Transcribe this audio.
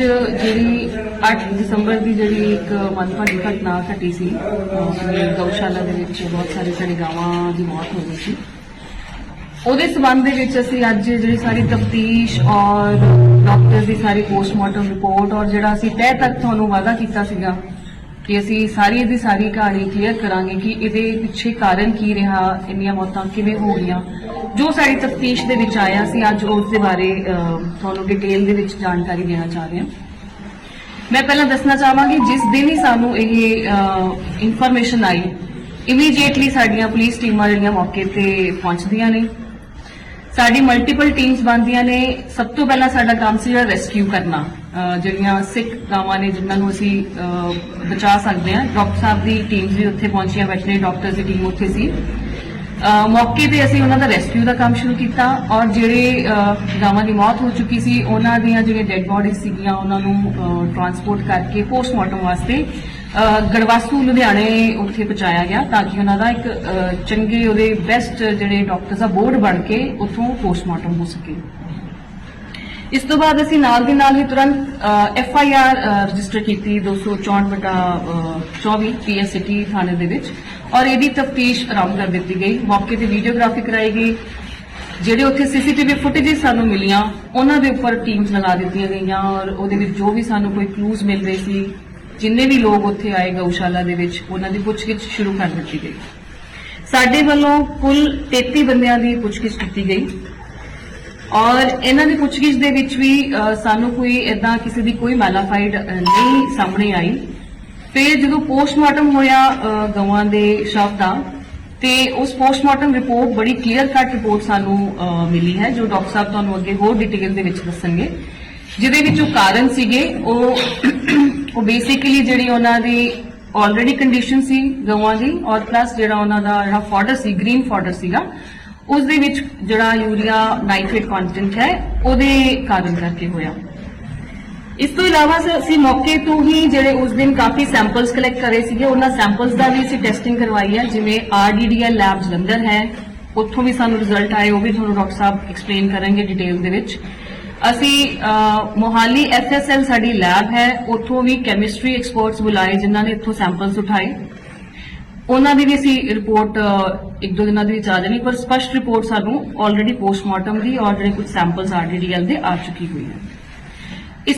ਜਿਹੜੀ 8 ਦਸੰਬਰ ਦੀ ਜਿਹੜੀ ਇੱਕ ਮੰਦਭਾਗੀ ਘਟਨਾ ਘਟੀ ਸੀ ਗਊਸ਼ਾਲਾ ਦੇ ਵਿੱਚ ਬਹੁਤ ਸਾਰੇ ਸਾਡੇ ਗਾਵਾਂ ਦੀ ਮੌਤ ਹੋ ਗਈ ਸੀ। ਉਹਦੇ ਸਬੰਧ ਦੇ ਵਿੱਚ ਅਸੀਂ ਅੱਜ ਜਿਹੜੀ ਸਾਰੀ ਤਫਤੀਸ਼ ਔਰ ਡਾਕਟਰ ਦੀ ਸਾਰੀ ਪੋਸਟਮਾਰਟਮ ਰਿਪੋਰਟ ਔਰ ਜਿਹੜਾ ਅਸੀਂ ਤਹਿ ਤੱਕ ਤੁਹਾਨੂੰ ਵਾਅਦਾ ਕੀਤਾ ਸੀਗਾ ਕਿ ਅਸੀਂ ਸਾਰੀ ਦੀ ਸਾਰੀ ਕਹਾਣੀ ਕਲੀਅਰ ਕਰਾਂਗੇ ਕਿ ਇਹਦੇ ਪਿੱਛੇ ਕਾਰਨ ਕੀ ਰਿਹਾ, ਇੰਨੀਆਂ ਮੌਤਾਂ ਕਿਵੇਂ ਹੋ ਗਈਆਂ। ਜੋ ਸਾਡੀ ਤਫਤੀਸ਼ ਦੇ ਵਿੱਚ ਆਇਆ ਸੀ ਅੱਜ ਉਸ ਦੇ ਬਾਰੇ ਤੁਹਾਨੂੰ ਡਿਟੇਲ ਦੇ ਵਿੱਚ ਜਾਣਕਾਰੀ ਦੇਣਾ ਚਾਹ ਰਹੇ ਹਾਂ। ਮੈਂ ਪਹਿਲਾਂ ਦੱਸਣਾ ਚਾਹਾਂਗੀ, ਜਿਸ ਦਿਨ ਹੀ ਸਾਨੂੰ ਇਹ ਇਨਫੋਰਮੇਸ਼ਨ ਆਈ ਇਮੀਡੀਏਟਲੀ ਸਾਡੀਆਂ ਪੁਲਿਸ ਟੀਮਾਂ ਜਿਹੜੀਆਂ ਮੌਕੇ ਤੇ ਪਹੁੰਚਦੀਆਂ ਨੇ, ਸਾਡੀ ਮਲਟੀਪਲ ਟੀਮਸ ਬਣਦੀਆਂ ਨੇ, ਸਭ ਤੋਂ ਪਹਿਲਾਂ ਸਾਡਾ ਕੰਮ ਸੀ ਜਿਹੜਾ ਰੈਸਕਿਊ ਕਰਨਾ। ਜਿਹੜੀਆਂ ਸਿੱਖ ਗਾਵਾਂ ਨੇ ਜਿਨ੍ਹਾਂ ਨੂੰ ਅਸੀਂ ਬਚਾ ਸਕਦੇ ਹਾਂ। ਡਾਕਟਰ ਸਾਹਿਬ ਦੀ ਟੀਮ ਵੀ ਉੱਥੇ ਪਹੁੰਚੀਆਂ ਵੈਟਰਨਰੀ ਡਾਕਟਰਸ ਦੀ ਟੀਮ ਉੱਥੇ ਸੀ। ਮੌਕੇ ਤੇ ਅਸੀਂ ਉਹਨਾਂ ਦਾ ਰੈਸਕਿਊ ਦਾ ਕੰਮ ਸ਼ੁਰੂ ਕੀਤਾ ਔਰ ਜਿਹੜੇ ਗਾਵਾਂ ਦੀ ਮੌਤ ਹੋ ਚੁੱਕੀ ਸੀ ਉਹਨਾਂ ਦੀਆਂ ਜਿਹੜੀਆਂ ਡੈੱਡ ਬੋਡੀਜ਼ ਸੀਗੀਆਂ ਉਹਨਾਂ ਨੂੰ ਟਰਾਂਸਪੋਰਟ ਕਰਕੇ ਪੋਸਟਮਾਰਟਮ ਵਾਸਤੇ ਅਹ, ਗੜਵਾਸੂ ਲੁਧਿਆਣੇ ਉੱਥੇ ਪਹੁੰਚਾਇਆ ਗਿਆ ਤਾਂ ਕਿ ਉਹਨਾਂ ਦਾ ਇੱਕ ਚੰਗੇ ਉਹਦੇ ਬੈਸਟ ਜਿਹੜੇ ਡਾਕਟਰਸ ਦਾ ਬੋਰਡ ਬਣ ਕੇ ਉੱਥੋਂ ਪੋਸਟਮਾਰਟਮ ਹੋ ਸਕੇ। ਇਸ ਤੋਂ ਬਾਅਦ ਅਸੀਂ ਨਾਲ ਦੀ ਨਾਲ ਹੀ ਤੁਰੰਤ ਐਫ ਆਈ ਆਰ ਰਜਿਸਟਰ ਕੀਤੀ 264 ਬਟਾ 24 ਪੀਐਸ ਸਿਟੀ ਥਾਣੇ ਦੇ ਵਿੱਚ। ਔਰ ਇਹਦੀ ਤਫਤੀਸ਼ ਆਰੰਭ ਕਰ ਦਿੱਤੀ ਗਈ। ਮੌਕੇ ਤੇ ਵੀਡੀਓਗ੍ਰਾਫੀ ਕਰਾਈ ਗਈ। ਜਿਹੜੇ ਉੱਥੇ ਸੀਸੀਟੀਵੀ ਫੁਟੇਜ ਸਾਨੂੰ ਮਿਲੀਆਂ, ਉਹਨਾਂ ਦੇ ਉੱਪਰ ਟੀਮਸ ਲਗਾ ਦਿੱਤੀਆਂ ਗਈਆਂ। ਔਰ ਉਹਦੇ ਵਿੱਚ ਜੋ ਵੀ ਸਾਨੂੰ ਕੋਈ ਕਲੂਜ਼ ਮਿਲ ਰਹੇ ਸੀ, ਜਿੰਨੇ ਵੀ ਲੋਕ ਉੱਥੇ ਆਏ ਗਊਸ਼ਾਲਾ ਦੇ ਵਿੱਚ, ਉਹਨਾਂ ਦੀ ਪੁੱਛਗਿੱਛ ਸ਼ੁਰੂ ਕਰ ਦਿੱਤੀ ਗਈ। ਸਾਡੇ ਵੱਲੋਂ ਕੁੱਲ 33 ਬੰਦਿਆਂ ਦੀ ਪੁੱਛਗਿੱਛ ਕੀਤੀ ਗਈ। ਔਰ ਇਹਨਾਂ ਦੀ ਪੁੱਛਗਿੱਛ ਦੇ ਵਿੱਚ ਵੀ ਸਾਨੂੰ ਕੋਈ ਇਦਾਂ ਕਿਸੇ ਦੀ ਕੋਈ ਮੈਲਾਫਾਈਡ ਨਹੀਂ ਸਾਹਮਣੇ ਆਈ। ਫਿਰ ਜਦੋਂ ਪੋਸਟਮਾਰਟਮ ਹੋਇਆ ਗਵਾਂ ਦੇ ਸ਼ਵ ਦਾ, ਤੇ ਉਸ ਪੋਸਟਮਾਰਟਮ ਰਿਪੋਰਟ ਬੜੀ ਕਲੀਅਰ ਕੱਟ ਰਿਪੋਰਟ ਸਾਨੂੰ ਮਿਲੀ ਹੈ, ਜੋ ਡਾਕਟਰ ਸਾਹਿਬ ਤੁਹਾਨੂੰ ਅੱਗੇ ਹੋਰ ਡਿਟੇਲ ਦੇ ਵਿੱਚ ਦੱਸਣਗੇ। ਜਿਹਦੇ ਵਿੱਚ ਉਹ ਕਾਰਨ ਸੀਗੇ, ਉਹ ਉਹ ਬੇਸਿਕਲੀ ਜਿਹੜੀ ਉਹਨਾਂ ਦੀ ਆਲਰੇਡੀ ਕੰਡੀਸ਼ਨ ਸੀ ਗਵਾਂ ਦੀ, ਔਰ ਪਲੱਸ ਜਿਹੜਾ ਉਹਨਾਂ ਦਾ ਜਿਹੜਾ ਫਾਡਰ ਸੀ ਗ੍ਰੀਨ ਫਾਡਰ ਸੀਗਾ ਉਸ ਦੇ ਵਿੱਚ ਜਿਹੜਾ ਯੂਰੀਆ ਨਾਈਟ੍ਰੇਟ ਕੰਟੈਂਟ ਹੈ ਉਹਦੇ ਕਾਰਨ ਕਰਕੇ ਹੋਇਆ। ਇਸ ਤੋਂ ਇਲਾਵਾ ਅਸੀਂ ਮੌਕੇ ਤੋਂ ਹੀ ਜਿਹੜੇ ਉਸ ਦਿਨ ਕਾਫੀ ਸੈਂਪਲਸ ਕਲੈਕਟ ਕਰੇ ਸੀਗੇ ਉਹਨਾਂ ਸੈਂਪਲਸ ਦਾ ਵੀ ਅਸੀਂ ਟੈਸਟਿੰਗ ਕਰਵਾਈ ਹੈ ਜਿਵੇਂ ਆਰਡੀਡੀਐਲ ਲੈਬ ਜਲੰਧਰ ਹੈ ਉੱਥੋਂ ਵੀ ਸਾਨੂੰ ਰਿਜ਼ਲਟ ਆਏ ਉਹ ਵੀ ਤੁਹਾਨੂੰ ਡਾਕਟਰ ਸਾਹਿਬ ਐਕਸਪਲੇਨ ਕਰਨਗੇ ਡਿਟੇਲ ਦੇ ਵਿੱਚ। ਅਸੀਂ ਅਹ, ਮੋਹਾਲੀ ਐਫਐਸਐਲ ਸਾਡੀ ਲੈਬ ਹੈ ਉੱਥੋਂ ਵੀ ਕੈਮਿਸਟਰੀ ਐਕਸਪਰਟਸ ਬੁਲਾਏ ਜਿਨ੍ਹਾਂ ਨੇ ਇੱਥੋਂ ਸੈਂਪਲਸ ਉਠਾਏ। ਉਹਨਾਂ ਦੀ ਵੀ ਅਸੀਂ ਰਿਪੋਰਟ ਇੱਕ ਦੋ ਦਿਨਾਂ ਦੇ ਵਿੱਚ ਆ ਜਾਣੀ ਪਰ ਸਪਸ਼ਟ ਰਿਪੋਰਟ ਸਾਨੂੰ ਆਲਰੇਡੀ ਪੋਸਟਮਾਰਟਮ ਦੀ ਔਰ ਜਿਹੜੇ ਕੁਝ ਸੈਂਪਲਸ ਆਰਡੀਡੀਐਲ ਦੇ ਆ ਚੁੱਕੀ ਹੋਈ ਹੈ।